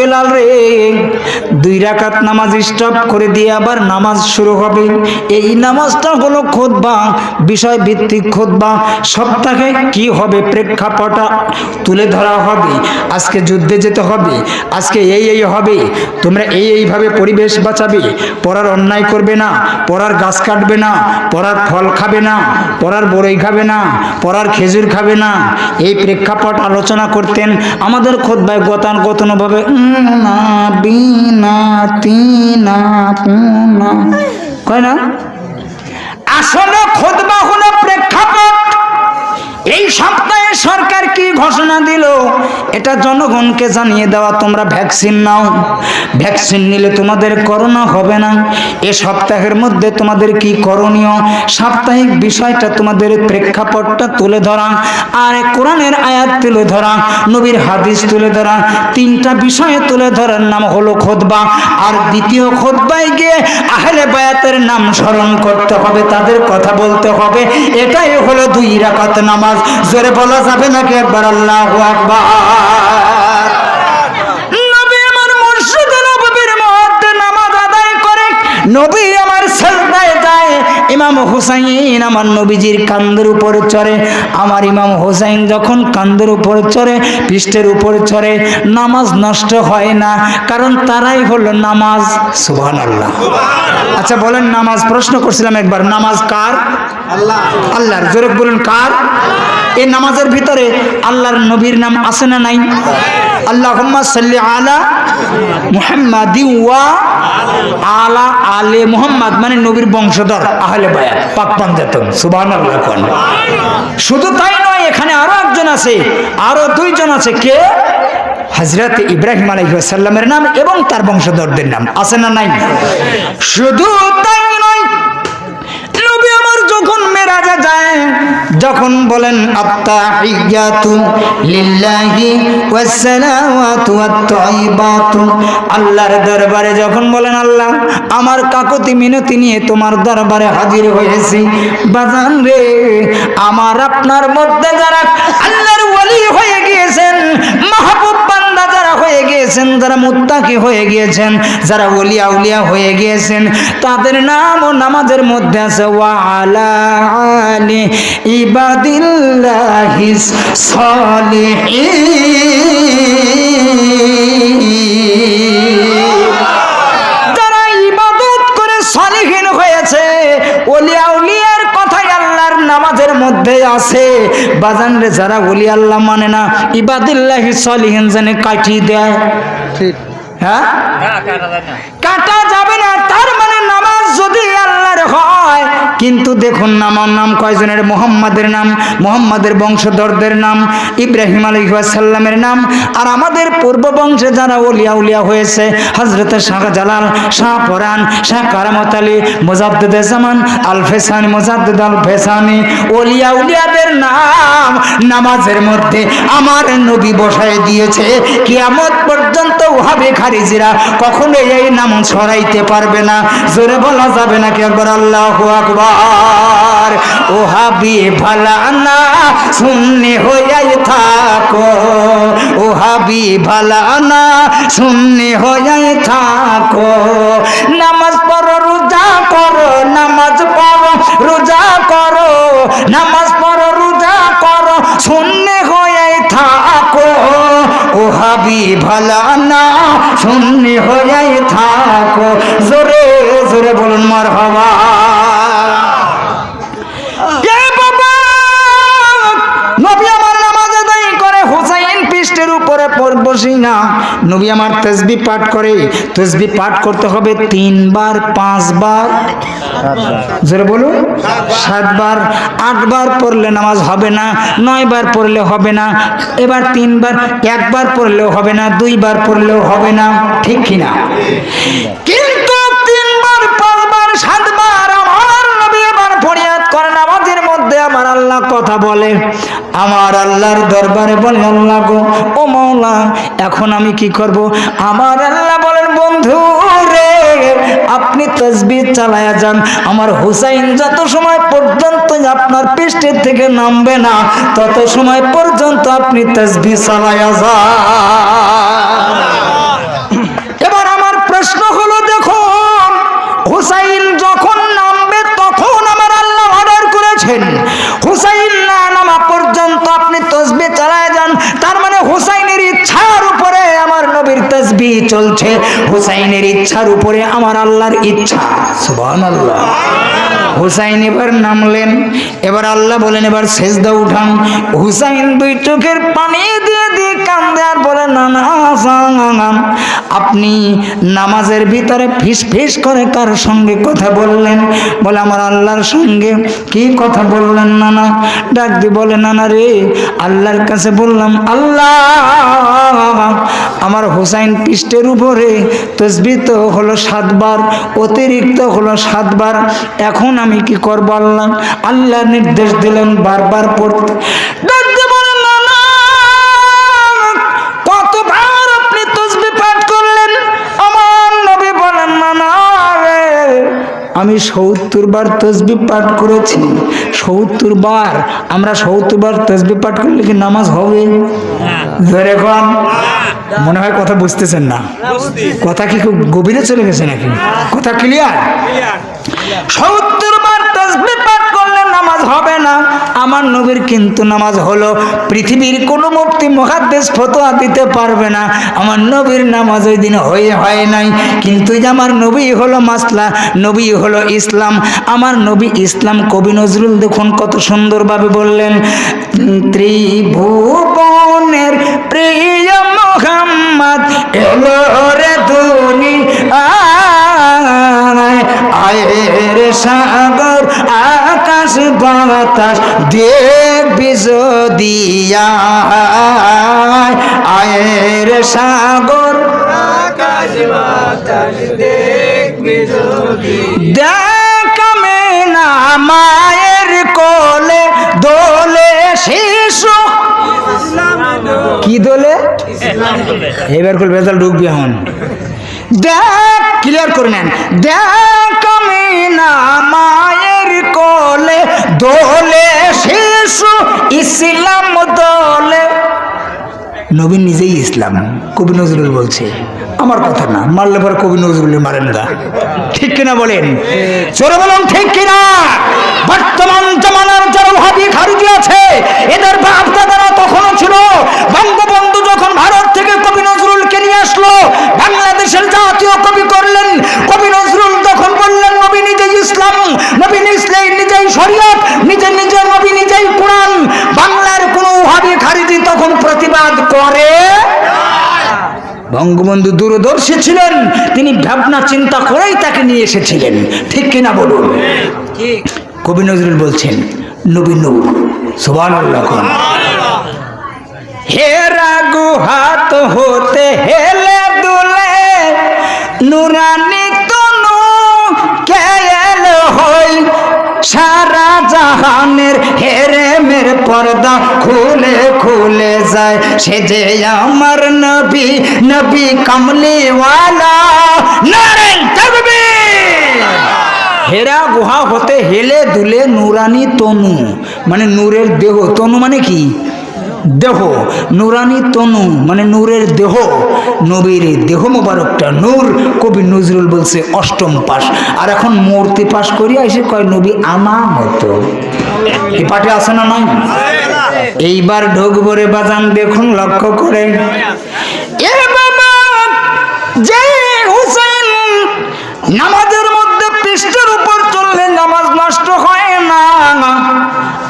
বেলাল রে দুই রাকাত নামাজ স্টপ করে দিয়ে আবার নামাজ শুরু হবে। এই নামাজটা হলো খোদবা বিষয় ভিত্তিক খোদবা সপ্তাহে কি হবে প্রেক্ষাপটা তুলে ধরা হবে। আজকে যুদ্ধে যেতে হবে, আজকে এই এই হবে। তোমরা এই এইভাবে পরিবেশ বাঁচাবে। পড়ার অন্যায় করবে না পড়ার গাছ কাটবে না পড়ার ফল খাবে না পড়ার বড়ই খাবে না পড়ার খেজুর খাবে না। এই প্রেক্ষাপট আলোচনা করতেন আমাদের খোদ্ায় গতানুগতনভাবে না আসলে খোদবা হলো প্রেক্ষাপট। এই সপ্তাহে সরকার কি ঘোষণা দিল? এটা জনগণকে জানিয়ে দেওয়া তোমরা ভ্যাকসিন নাও। ভ্যাকসিন নিলে তোমাদের করোনা হবে না। এ সপ্তাহের মধ্যে তোমাদের কি করণীয়? সাপ্তাহিক বিষয়টা তোমাদের প্রেক্ষাপটটা তুলে ধরা। আর কোরআনের আয়াত তুলে ধরা, নবীর হাদিস তুলে ধরা, তিনটা বিষয়ে তুলে ধরার নাম হলো খোদবা। আর দ্বিতীয় খোদবায় গিয়ে আহলে বায়াতের নাম স্মরণ করতে হবে, তাদের কথা বলতে হবে। এটাই হলো দুই রাকাত নামাজ। জোরে বলা যাবে নাকি একবার? আল্লাহ নবী আমার নামাজ আদায় করে, নবী আমার সাজদায় যায়। ইমাম হুসাইন আমার নবীজির কান্দের উপর চড়ে। আমার ইমাম হুসাইন যখন কান্দের উপর চড়ে, পৃষ্ঠের উপর চড়ে, নামাজ নষ্ট হয় না, কারণ তারাই হলো নামাজ। সুবহানাল্লাহ। আচ্ছা বলেন, নামাজ প্রশ্ন করছিলাম একবার, নামাজ কার? আল্লাহর জোরে বলুন, কার? এই নামাজের ভিতরে আল্লাহর নবীর নাম আছে না নাই? আল্লাহ সাল্লি আলা মুহাম্মাদি ওয়া আলা আলে মুহাম্মদ মানে নবীর বংশধর, আহলে বায়াত, পাক পাঞ্জাতন কোন। শুধু তাই নয়, এখানে আরও একজন আছে, আরও দুইজন আছে, কে? হজরত ইব্রাহিম আলাইসাল্লামের নাম এবং তার বংশধরদের নাম, আছে না নাই? শুধু তাই নয় যায়, যখন বলেন আল্লাহর দরবারে যখন বলেন, আল্লাহ, আমার কাকতি মিনতি নিয়ে তোমার দরবারে হাজির হয়েছি। বাজান রে, আমার আপনার মধ্যে যারা আল্লাহর ওয়ালি হয়ে গিয়েছেন মাহবুব বান্দা যারা হয়ে গিয়েছেন যারা মুত্তাকি হয়ে গিয়েছেন, যারা ওলিয়া উলিয়া হয়ে গিয়েছেন, তাদের নাম ও নামাজের মধ্যে আছে, ওয়া আলা ইবাদত করে সলিহীন হয়েছে। ওলিয়া উলিয়ার কথাই আল্লাহর নামাজের মধ্যে আছে। বাজান রে যারা ওলি আল্লাহ মানে না ইবাদিল্লাহি সলিহীন জানে কাটি দেয়। হ্যাঁ? কাটা কিন্তু দেখুন নাম নাম কয়জনের? মোহাম্মদের নাম, মোহাম্মদের বংশধরদের নাম, ইব্রাহিম আলহিসাল্লামের নাম, আর আমাদের পূর্ব বংশে যারা উলিয়া উলিয়া হয়েছে হজরত শাহ জালাল, শাহ পরান শাহ কারামত আলী, মোজাদ্দুদ জামান আলফেসানি আলফেসানি উলিয়া উলিয়াদের নাম। নামাজের মধ্যে আমার নবী বসায় দিয়েছে। কিয়ামত পর্যন্ত ওহাবে খারিজিরা কখনো এই নাম ছড়াইতে পারবে না। জোরে বলা যাবে না কি একবার আল্লাহ আকবার। ও হাবি ভালানা শূন্য হইয়াই থাকো। ও হাবি ভালানা শূন্য হইয়াই থাকো। নামাজ পড়ো, রোজা করো, নামাজ পড়ো, রোজা করো। নামাজ পড়ো শূন্য হয়ে থাকো। ও হাবি ভালানা শূন্য হয়ে থাকো। আমার তসবি পাঠ করে, তসবি পাঠ করতে হবে তিনবার, পাঁচবার। জোরে বলুন, সাতবার, আটবার পড়লে নামাজ হবে না, নয়বার পড়লে হবে না, এবার তিনবার, একবার পড়লেও হবে না, দুইবার পড়লেও হবে না, ঠিক কিনা? কিন্তু আল্লাহ কথা বলে। আমার আল্লাহর দরবারে বলে, আল্লাহ গো, ও মৌলা এখন আমি কি করব? আমার আল্লাহ বলেন, বন্ধু রে, আপনি তসবির চালায়া যান। আমার হুসাইন যত সময় পর্যন্ত আপনার পৃষ্ঠের থেকে নামবে না, তত সময় পর্যন্ত আপনি তসবি চালায়া যান। হুসাইনের ইচ্ছার উপরে আমার আল্লাহর ইচ্ছা। সুবহানাল্লাহ। হুসাইন এবার নামলেন, এবার আল্লাহ বলেন, এবার সেজদা উঠান। হুসাইন দুই চোখের পানি দিয়ে দিয়ে কান্দে আর বলে, না। আপনি নামাজের ভিতরে ফিস ফিস করে কার সঙ্গে কথা বললেন? বলে, আমার আল্লাহর সঙ্গে কি কথা বললেন, না না? ডাক দিয়ে বলে, না না রে, আল্লাহর কাছে বললাম, আল্লাহ, আমার হুসাইন পৃষ্ঠের উপরে তসবি তো হলো সাতবার অতিরিক্ত হলো সাতবার। এখন আমি কি করব আল্লাহ? আল্লাহ নির্দেশ দিলেন বারবার পড়তে। ডাক দিয়ে বলেন, "না, না, কতবার আপনি তসবি পাঠ করলেন? আমার নবী বলেন না না রে আমি সত্তর বার তসবি পাঠ করেছি। সত্তর বার আমরা সত্তর বার তসবি পাঠ করলে কি নামাজ হবে? ধরে কন। মনে হয় কথা বুঝতেছেন না। কথা কি খুব গভীরে চলে গেছে নাকি? কথা ক্লিয়ার সত্তর বার পাঠ নামাজ হবে না। আমার নবীর কিন্তু নামাজ হলো পৃথিবীর কোনো মুক্তি মহাদেশ ফতোয়া দিতে পারবে না। আমার নবীর নামাজ ওই দিন হয়ে হয় নাই। কিন্তু আমার নবী হলো মাসলা, নবী হলো ইসলাম। আমার নবী ইসলাম কবি নজরুল দেখুন কত সুন্দরভাবে বললেন, ত্রিভুবনের প্রিয় মোহাম্মদ এলো রে দুনি আয়ের সাগর আকাশ বাতাস দেখবি যদি আয়, আয়ের সাগর আকাশ বাতাস দেখবি দেখামে না মায়ের কোলে দোলে শিশু। কি দোলে? এবার করবে বেজাল ঢুকবি এখন। দেখ ক্লিয়ার করে নেন। দেখ আমি না মায়ের কোলে, দোলে শিশু ইসলাম দোলে। নবীন নিজেই ইসলাম, কবি নজরুল বলছে। আমার কথা না, মারলে পরে কবি নজরুল মারেন না ঠিক কিনা বলেন? চোরে বলুন, ঠিক কিনা? বর্তমান জামানার যারা ভাবি খারিজি আছে এদের বাপ দাদারা তখনও ছিল বঙ্গবন্ধু যখন ভারত থেকে কবি নজরুলকে নিয়ে আসলো বাংলাদেশের জাতীয় কবি করলেন কবি নজরুল তখন বললেন নবী নিজেই ইসলাম নবী নিজেই নিজেই শরীয়ত নিজে নিজের নবী নিজেই কোরআন। বাংলার কোনো ভাবি খারিজি তখন প্রতিবাদ করে বঙ্গবন্ধু দূরদর্শী ছিলেন তিনি ভাবনা চিন্তা করেই তাকে নিয়ে এসেছিলেন। ঠিক কিনা বলুন? কবি নজরুল বলছেন নবী নূর সোবান হেরা গুহাত হতে হেলে দুলে নুরানি হই সারা জাহানের হেরেমের পর্দা খুলে খুলে যায়। সে যে আমার নবী নবী কামলিওয়ালা। হেরা গুহা হতে হেলে দুলে নুরানি তনু। মানে নূরের দেহ। তনু মানে কি? দেহ। নুরানি তনু মানে নূরের দেহ। নবীর দেহ মোবারকটা নূর, কবি নজরুল বলছে অষ্টম পাশ। আর এখন মূর্তি পাশ করিয়া এসে কয়, নবী আমা মতো। এই পাঠে আছে না নয় এইবার ঢোকবো রে বাজান, দেখুন লক্ষ্য করে। এ বাবা, যে হুসেন নামাজের মধ্যে পৃষ্ঠের উপর চললে নামাজ নষ্ট হয় না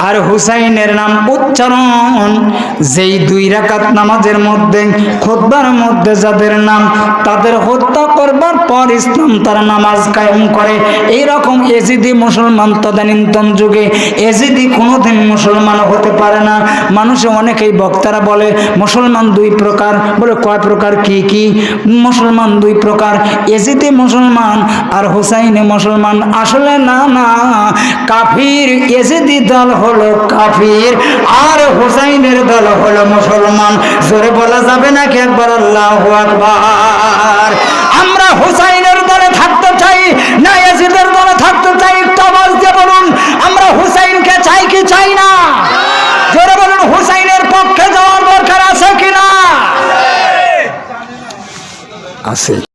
আর হুসাইনের নাম উচ্চারণ। যেই দুই রাকাত নামাজের মধ্যে, খোদ্বার মধ্যে যাদের নাম, তাদের হত্যা করবার পর ইসলাম তারা নামাজ কায়েম করে। এই রকম এজিদি মুসলমান তদানীন্তন যুগে এজিদি কোনোদিন মুসলমান হতে পারে না। মানুষে অনেকেই বক্তারা বলে, মুসলমান দুই প্রকার। বলে, কয় প্রকার? কি কি? মুসলমান দুই প্রকার। এজিদি মুসলমান আর হুসাইনে মুসলমান। আসলে না না। কাফির এজিদি দল হলো কাফির, আর হুসাইনের দল হলো মুসলমান। জোরে বলা যাবে না কি একবার? আল্লাহ আকবার। আমরা হুসাইনের দলে থাকতে চাই, না এজিদের দলে থাকতে চাই, একটু আওয়াজ দিয়ে বলুন, আমরা হুসাইনকে চাই কি চাই না? জোরে বলুন, হুসাইনের পক্ষে যাওয়ার দরকার আছে কিনা? আছে।